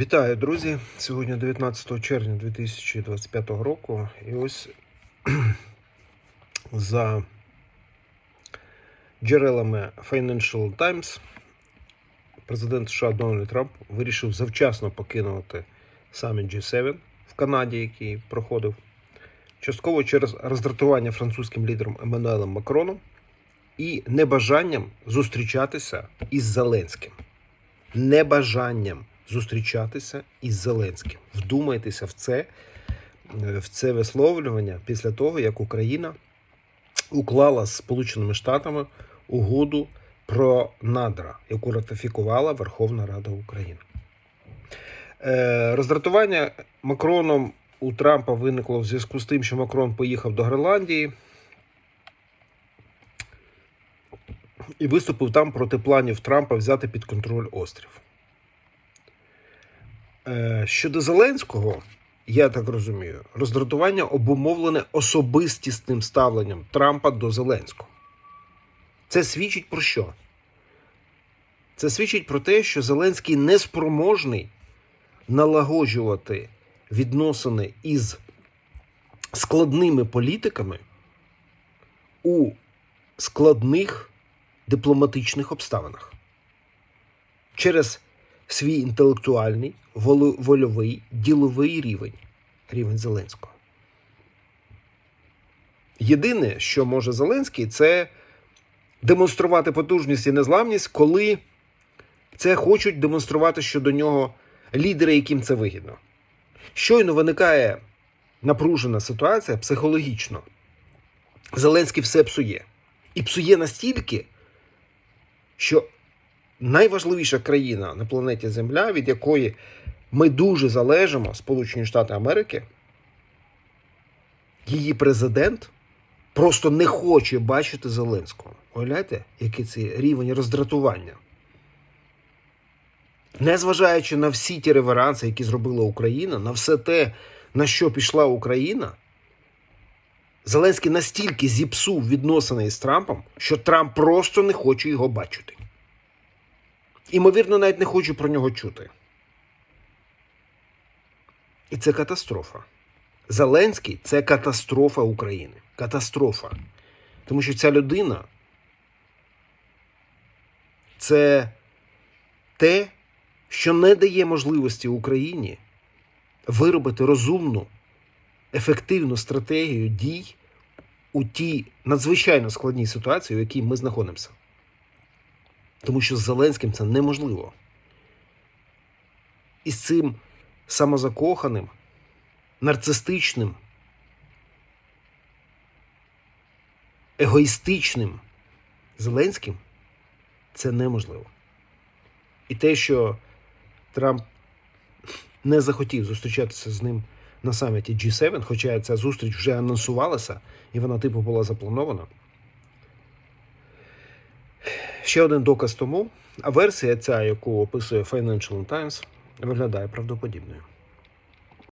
Вітаю, друзі! Сьогодні 19 червня 2025 року. І ось за джерелами Financial Times президент США Дональд Трамп вирішив завчасно покинути саміт G7 в Канаді, який проходив, частково через роздратування французьким лідером Еммануелем Макроном і небажанням зустрічатися із Зеленським. Небажанням зустрічатися із Зеленським. Вдумайтеся в це, е, в це висловлювання після того, як Україна уклала з Сполученими Штатами угоду про надра, яку ратифікувала Верховна Рада України. Е, Роздратування Макроном у Трампа виникло в зв'язку з тим, що Макрон поїхав до Гренландії і виступив там проти планів Трампа взяти під контроль острів. Е, Щодо Зеленського, я так розумію, роздратування обумовлене особистісним ставленням Трампа до Зеленського. Це свідчить про що? Це свідчить про те, що Зеленський неспроможний налагоджувати відносини із складними політиками у складних дипломатичних обставинах через свій інтелектуальний, вольовий, діловий рівень, рівень Зеленського. Єдине, що може Зеленський, це демонструвати потужність і незламність, коли це хочуть демонструвати щодо нього лідери, яким це вигідно. Щойно виникає напружена ситуація психологічно. Зеленський все псує. І псує настільки, що найважливіша країна на планеті Земля, від якої ми дуже залежимо, Сполучені Штати Америки, її президент просто не хоче бачити Зеленського. Уявляєте, який це рівень роздратування? Незважаючи на всі ті реверанси, які зробила Україна, на все те, на що пішла Україна, Зеленський настільки зіпсув відносини із Трампом, що Трамп просто не хоче його бачити. Імовірно, навіть не хоче про нього чути. І це катастрофа. Зеленський це катастрофа України. Катастрофа. Тому що ця людина це те, що не дає можливості Україні виробити розумну, ефективну стратегію дій у тій надзвичайно складній ситуації, у якій ми знаходимося. Тому що з Зеленським це неможливо. І з цим самозакоханим, нарцистичним, егоїстичним Зеленським це неможливо. І те, що Трамп не захотів зустрічатися з ним на саміті G7, хоча ця зустріч вже анонсувалася, і вона типу була запланована. Ще один доказ тому, версія ця, яку описує Financial Times, виглядає правдоподібною.